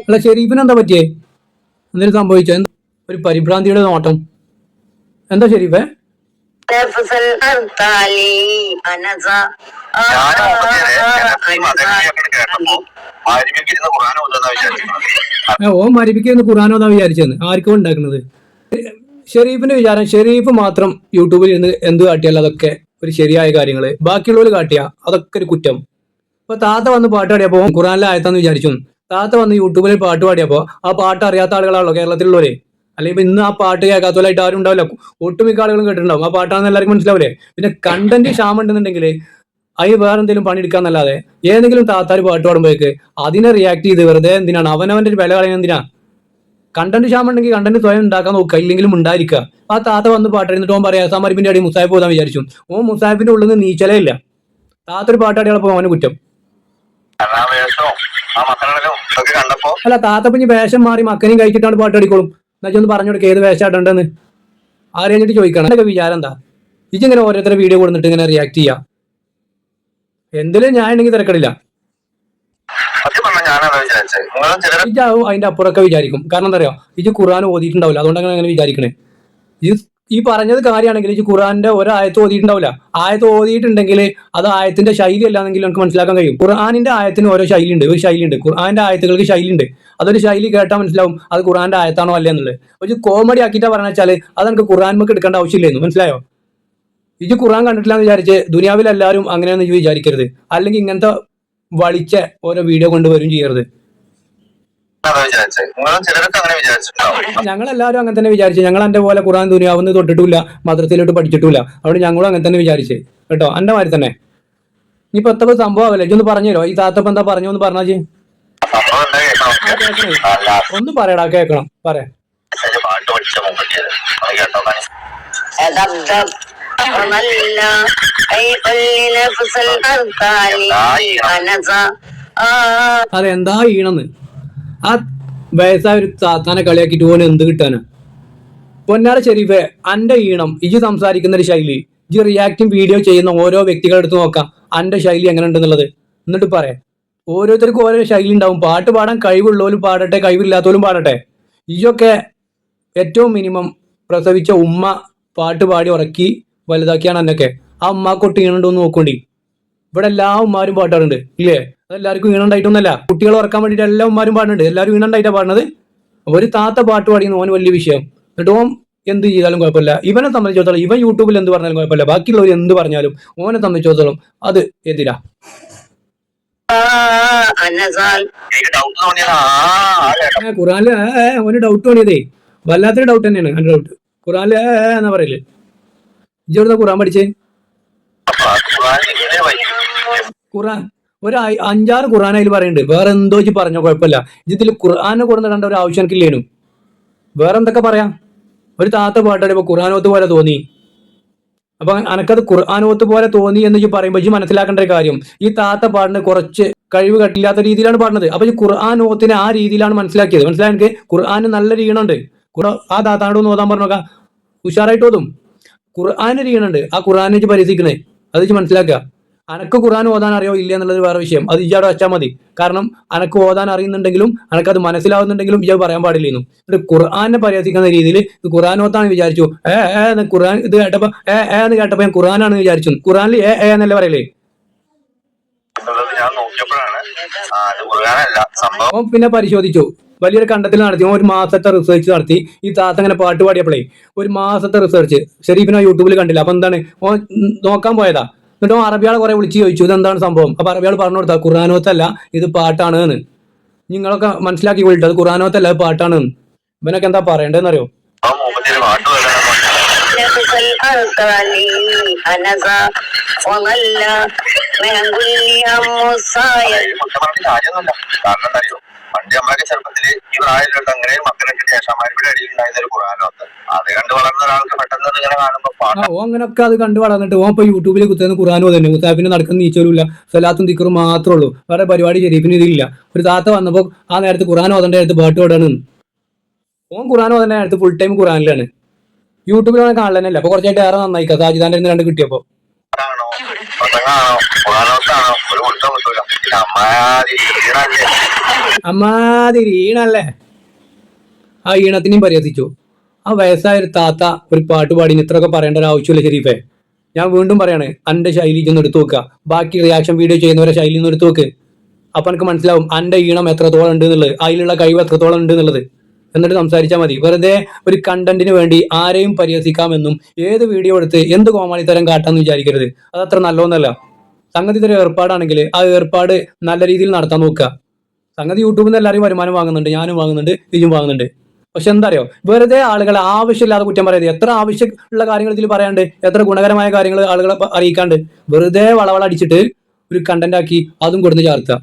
അല്ല ഷെരീഫിനെന്താ പറ്റിയേ? എന്തെങ്കിലും സംഭവിച്ചോ? ഒരു പരിഭ്രാന്തിയുടെ നോട്ടം. എന്താ ഷെരീഫേ ഓ മരിപ്പിക്കുന്ന ഖുറാനോ എന്നാ വിചാരിച്ചെന്ന്. ആർക്കും ഉണ്ടാക്കുന്നത് ഷെരീഫിന്റെ വിചാരം ഷെരീഫ് മാത്രം യൂട്യൂബിൽ ഇരുന്ന് എന്ത് കാട്ടിയാലും അതൊക്കെ ഒരു ശരിയായ കാര്യങ്ങൾ. ബാക്കിയുള്ളവർ കാട്ടിയ അതൊക്കെ ഒരു കുറ്റം. ഇപ്പൊ താത്ത വന്ന് പാട്ട് പാടിയപ്പോ ഖുറാനിലെ ആയത്താന്ന് വിചാരിച്ചു. താത്ത വന്ന് യൂട്യൂബിൽ പാട്ട് പാടിയപ്പോ ആ പാട്ട് അറിയാത്ത ആളുകളാണല്ലോ കേരളത്തിലുള്ളവരെ. അല്ലെങ്കിൽ ഇന്ന് ആ പാട്ട് കേൾക്കാത്തവരായിട്ട് ആരും ഉണ്ടാവില്ല. ഒട്ടുമിക്ക ആളുകളും കേട്ടിട്ടുണ്ടാവും. ആ പാട്ടാണെന്ന് എല്ലാവർക്കും മനസ്സിലാവില്ലേ? പിന്നെ കണ്ടന്റ് ക്ഷാമം ഉണ്ടെന്നുണ്ടെങ്കിൽ അതിന് വേറെ എന്തെങ്കിലും പണിയെടുക്കാന്നല്ലാതെ ഏതെങ്കിലും താത്താര് പാട്ട് പാടുമ്പോഴേക്ക് അതിനെ റിയാക്ട് ചെയ്ത് വെറുതെ എന്തിനാണ്? അവനവന്റെ ഒരു വില കളയുന്നത് എന്തിനാ? കണ്ടന്റ് ക്ഷാമം ഉണ്ടെങ്കിൽ കണ്ടന്റ് സ്വയം ഉണ്ടാക്കാൻ നോക്കുക. ഇല്ലെങ്കിലും ഉണ്ടായിരിക്കുക. ആ താത്ത വന്ന് പാട്ട് എന്നിട്ട് ഓൻ പറയാ സമരിപ്പിന്റെ അടി മുസാഹിബ് പോകാൻ വിചാരിച്ചു. ഓൻ മുസാഹിബിന്റെ ഉള്ളിൽ നിന്ന് നീച്ചലേ ഇല്ല. താത്തൊരു പാട്ടാടികളപ്പോ അവന് കുറ്റം. അല്ല താത്ത പിന്നെ വേഷം മാറി മക്കനെയും കഴിച്ചിട്ടാണ് പാട്ട് അടിക്കോളും എന്നുവെച്ചാൽ ഒന്ന് പറഞ്ഞു കൊടുക്കുക ഏത് വേഷമായിട്ടുണ്ടെന്ന് അറിയാഞ്ഞിട്ട് ചോദിക്കണം. എന്നൊക്കെ വിചാരം എന്താ? ഇങ്ങനെ ഓരോരുത്തരെ വീഡിയോ കൊടുത്തിട്ട് ഇങ്ങനെ റിയാക്ട് ചെയ്യാം. എന്തിലും ഞാൻ ഉണ്ടെങ്കിൽ തിരക്കടില്ല. ഇജാവും അതിന്റെ അപ്പുറമൊക്കെ വിചാരിക്കും. കാരണം എന്താ പറയാ ഇജ് ഖുർആൻ ഓതിയിട്ടുണ്ടാവില്ല. അതുകൊണ്ടാണ് അങ്ങനെ വിചാരിക്കണേ. ഇത് ഈ പറഞ്ഞത് കാര്യമാണെങ്കിൽ ഈ ഖുർആന്റെ ഒരായത്ത് ഓതിയിട്ടുണ്ടാവില്ല. ആയത്ത് ഓതിയിട്ടുണ്ടെങ്കിൽ അത് ആയത്തിന്റെ ശൈലി അല്ലാന്നെങ്കിൽ നമുക്ക് മനസ്സിലാക്കാൻ കഴിയും. ഖുർആാനിന്റെ ആയത്തിന് ഓരോ ശൈലിയുണ്ട്. ഒരു ശൈലി ഉണ്ട് ഖുർആന്റെ ആയത്തുകൾക്ക് ശൈലിയുണ്ട്. അതൊരു ശൈലി കേട്ടാൽ മനസ്സിലാവും അത് ഖുർആന്റെ ആയത്താണോ അല്ലേ എന്നുള്ളത്. ഒരു കോമഡി ആക്കിയിട്ടാ പറഞ്ഞാൽ അത് നമുക്ക് ഖുറാൻ നമുക്ക് എടുക്കേണ്ട ആവശ്യമില്ലായിരുന്നു മനസ്സിലായോ? ഇത് ഖുർആൻ കണ്ടിട്ടില്ല എന്ന് വിചാരിച്ച് ദുനിയാവിൽ എല്ലാവരും അങ്ങനെയൊന്നും ഇജ്ജ് വിചാരിക്കരുത്. അല്ലെങ്കിൽ ഇങ്ങനത്തെ വളിച്ച ഓരോ വീഡിയോ കൊണ്ടുവരും ചെയ്യരുത്. ഞങ്ങൾ എല്ലാവരും അങ്ങനെ തന്നെ വിചാരിച്ചു. ഞങ്ങൾ എന്റെ പോലെ ഖുറാൻ ദുനിയാവുന്ന തൊട്ടിട്ടില്ല മദ്രസയിലോട്ട് പഠിച്ചിട്ടില്ല. അവിടെ ഞങ്ങളും അങ്ങനെ തന്നെ വിചാരിച്ചേ. കേട്ടോ? എന്റെ മാതിരി തന്നെ. ഇപ്പൊ എത്ര സംഭവം ആവല്ലേ? ഒന്ന് പറഞ്ഞുതരോ? ഈ താത്തപ്പ എന്താ പറഞ്ഞു ഒന്ന് പറഞ്ഞാച്ചി ഒന്ന് പറയടാ കേക്കണം പറയാ അതെന്താ ഈണെന്ന്? ആ വയസ്സായ ഒരു താത്താനെ കളിയാക്കിയിട്ട് പോലും എന്ത് കിട്ടാനാ? പൊന്നാര ഷെരീഫെ അന്റെ ഈണം ഇജ് സംസാരിക്കുന്ന ഒരു ശൈലി ഇജ് റിയാക്ടിങ് വീഡിയോ ചെയ്യുന്ന ഓരോ വ്യക്തികളെ എടുത്ത് നോക്കാം. അന്റെ ശൈലി എങ്ങനെ ഉണ്ടെന്നുള്ളത് എന്നിട്ട് പറയാം. ഓരോരുത്തർക്കും ഓരോ ശൈലി ഉണ്ടാവും. പാട്ട് പാടാൻ കഴിവുള്ളവരും പാടട്ടെ കഴിവില്ലാത്തവരും പാടട്ടെ. ഇജൊക്കെ ഏറ്റവും മിനിമം പ്രസവിച്ച ഉമ്മ പാട്ട് പാടി ഉറക്കി വലുതാക്കിയാണ് എന്നൊക്കെ ആ ഉമ്മാക്കൊട്ട് ഈണുണ്ടോ എന്ന് നോക്കോണ്ടി. ഇവിടെ എല്ലാ ഉമ്മാരും പാട്ടാറുണ്ട് ഇല്ലേ? അതെല്ലാവർക്കും വീണുണ്ടായിട്ടൊന്നല്ല കുട്ടികൾ ഉറക്കാൻ വേണ്ടിയിട്ട് എല്ലാ ഉമ്മാരും പാടുന്നുണ്ട്. എല്ലാവരും വീണുണ്ടായിട്ടാണ് പാടുന്നത്? ഒരു താത്ത പാട്ട് പാടിയെന്ന് ഓൻ വലിയ വിഷയം. എന്നിട്ട് ഓം എന്ത് ചെയ്താലും കുഴപ്പമില്ല. ഇവനെ സംബന്ധിച്ചിടത്തോളം ഇവൻ യൂട്യൂബിൽ എന്ത് പറഞ്ഞാലും കുഴപ്പമില്ല. ബാക്കിയുള്ളവർ എന്ത് പറഞ്ഞാലും ഓനെ സംബന്ധിച്ചിടത്തോളം അത് എതിരാ ഖുറാനിൽ ഓന് ഡൗട്ട് തോന്നിയതേ വല്ലാത്തൊരു ഡൗട്ട് തന്നെയാണ് എന്റെ ഡൗട്ട് ഖുറാനിൽ എന്നാ പറയൽ? ഇജ്ജ് ഖുറാൻ പഠിച്ചേ? ഖുറാൻ ഒരു അഞ്ചാറ് ഖുറാൻ അതിൽ പറയുന്നുണ്ട്. വേറെ എന്തോ വെച്ച് പറഞ്ഞോ കുഴപ്പമില്ല. ഇതിൽ ഖുർആാനെ കൊടുന്ന് കണ്ട ഒരു ആവശ്യം എനിക്കില്ലേനു വേറെ എന്തൊക്കെ പറയാം? ഒരു താത്ത പാട്ടാടി ഇപ്പൊ ഖുർആാനോത്ത് പോലെ തോന്നി. അപ്പൊ അനക്കത് ഖുർആാനോത്ത് പോലെ തോന്നി എന്ന് വെച്ച് പറയുമ്പോൾ ഇജ്ജ് മനസ്സിലാക്കേണ്ട ഒരു കാര്യം. ഈ താത്ത പാടിന് കുറച്ച് കഴിവ് കട്ടില്ലാത്ത രീതിയിലാണ് പാടുന്നത്. അപ്പൊ ഈ ഖുർആാനോത്തിനെ ആ രീതിയിലാണ് മനസ്സിലാക്കിയത്. മനസ്സിലായി എനിക്ക് ഖുർആൻ നല്ല രീണുണ്ട് ആ താത്താനോട് ഒന്ന് ഓതാൻ പറഞ്ഞോക്കാം. ഉഷാറായിട്ട് ഓതും. ഖുർആാന് രീണുണ്ട് ആ ഖുർആാനെ വെച്ച് പരിഹസിക്കണേ അത് വെച്ച് മനസ്സിലാക്കുക. അനക്ക് ഖുർആൻ ഓതാൻ അറിയോ? ഇല്ല എന്നുള്ളത് വേറെ വിഷയം. അത് ഇജാടെ വെച്ചാൽ മതി. കാരണം അനക്ക് ഓതാൻ അറിയുന്നുണ്ടെങ്കിലും അനക്കത് മനസ്സിലാവുന്നുണ്ടെങ്കിലും ഇയാൾ പറയാൻ പാടില്ല എന്നിട്ട് ഖുർആാനെ പരിഹസിക്കുന്ന രീതിയിൽ ഖുർആൻ ഓത്താണ് വിചാരിച്ചു. ഏ ഏ ഖുർആൻ ഇത് കേട്ടപ്പോ ഏ ഏ എന്ന് കേട്ടപ്പോ ഞാൻ ഖുർആനാണ് വിചാരിച്ചു. ഖുർആനിൽ ഏ ഏ എന്നല്ലേ പറയലേ? ഞാൻ നോക്കിയപ്പോഴാണ്. അത് സംഭവം പിന്നെ പരിശോധിച്ചു. വലിയൊരു കണ്ടെത്തൽ നടത്തി. ഒരു മാസത്തെ റിസർച്ച് നടത്തി. ഈ താത്ത അങ്ങനെ പാട്ട് പാടിയപ്പോഴേ ഒരു മാസത്തെ റിസർച്ച്. ഷെരീഫിനെ യൂട്യൂബിൽ കണ്ടില്ല. അപ്പൊ എന്താണ്? നോക്കാൻ പോയതാ. എന്നിട്ട് അറബിയാളെ കുറെ വിളിച്ച് ചോദിച്ചു ഇതെന്താണ് സംഭവം? അപ്പൊ അറബിയാൾ പറഞ്ഞു കൊടുത്താൽ ഖുറാനോത്തല്ല ഇത് പാട്ടാണ് എന്ന് നിങ്ങളൊക്കെ മനസ്സിലാക്കി കൊള്ളിട്ട് അത് ഖുർആാനോത്തല്ല അത് പാട്ടാണ് ഇവനൊക്കെ എന്താ പറയണ്ടെന്ന് അറിയോ കാരണം എന്താ നമ്മളൊക്കെ ചെറുപ്പത്തിൽ ഈ പ്രായത്തിലുള്ള അങ്ങനെ മക്കളിട്ട് ശേഷന്മാരുടെ അടിയിൽ ഉണ്ടായിരുന്ന ഒരു കുറാനോത്ത് അത് കണ്ട് വളർന്ന ഒരാൾക്ക് പെട്ടെന്ന് ഇങ്ങനെ കാണുമ്പോ ആ പാട്ട് ഓ അങ്ങനൊക്കെ അത് കണ്ടു വളർന്നിട്ട് ഓ യൂട്യൂബിൽ കുത്തുന്ന ഖുറാനോ തന്നെ മുസാഫിന് നടക്കുന്ന നീച്ചോലുമില്ല സലാത്തും ദിക്കറും മാത്രമേ ഉള്ളൂ. വേറെ പരിപാടി ഷെരീഫിന് ഇതില്ല. ഒരു താത്ത വന്നപ്പോ ആ നേരത്തെ കുറാനോ ഓതേണ്ട അടുത്ത് പാട്ട് പാടാണ്. ഓൻ കുറാനോ ഓതേണ്ട അടുത്ത് ഫുൾ ടൈം ഖുറാനിലാണ് യൂട്യൂബിലാണ് കാണലന്നല്ല അപ്പൊ കുറച്ചായിട്ട് ഏറെ നന്നായി. സാജിദാന്റെ രണ്ട് കിട്ടിയപ്പോ ആണോ പ്രസംഗമാണോ ഖുർആാനോത്താണോ ഒരു കുറ്റം കിട്ടൂല പക്ഷെ അമ്മാതിരി ഈണല്ലേ ആ ഈണത്തിനെയും പരിഹസിച്ചു. ആ വയസ്സായ ഒരു താത്ത ഒരു പാട്ട് പാടി ഇത്രയൊക്കെ പറയേണ്ട ഒരു ആവശ്യമില്ല ഷെരീഫെ. ഞാൻ വീണ്ടും പറയാണ് അന്റെ ശൈലി ചെന്ന് എടുത്തു നോക്കുക. ബാക്കി റിയാക്ഷൻ വീഡിയോ ചെയ്യുന്നവരെ ശൈലി ഒന്ന് എടുത്തു നോക്ക്. അപ്പൊ എനിക്ക് മനസ്സിലാവും അന്റെ ഈണം എത്രത്തോളം ഉണ്ട് എന്നുള്ളത്. അതിലുള്ള കഴിവ് എത്രത്തോളം ഉണ്ട് എന്നുള്ളത്. എന്നിട്ട് സംസാരിച്ചാൽ മതി. വെറുതെ ഒരു കണ്ടന്റിന് വേണ്ടി ആരെയും പരിഹസിക്കാമെന്നും ഏത് വീഡിയോ എടുത്ത് എന്ത് കോമാളിത്തരം കാട്ടാന്ന് വിചാരിക്കരുത്. അതത്ര നല്ലോന്നല്ല സംഗതി ഇതൊരു ഏർപ്പാടാണെങ്കിൽ ആ ഏർപ്പാട് നല്ല രീതിയിൽ നടത്താൻ നോക്കുക. സംഗതി യൂട്യൂബിൽ നിന്ന് എല്ലാവരും വരുമാനം വാങ്ങുന്നുണ്ട് ഞാനും വാങ്ങുന്നുണ്ട് ഇതും വാങ്ങുന്നുണ്ട്. പക്ഷെ എന്താ അറിയോ വെറുതെ ആളുകളെ ആവശ്യമില്ലാതെ കുറ്റം പറയരുത്. എത്ര ആവശ്യമുള്ള കാര്യങ്ങൾ ഇതിൽ പറയാണ്ട് എത്ര ഗുണകരമായ കാര്യങ്ങൾ ആളുകളെ അറിയിക്കാണ്ട് വെറുതെ വളവളടിച്ചിട്ട് ഒരു കണ്ടന്റ് ആക്കി അതും കൊടുന്ന് ചേർത്തുക.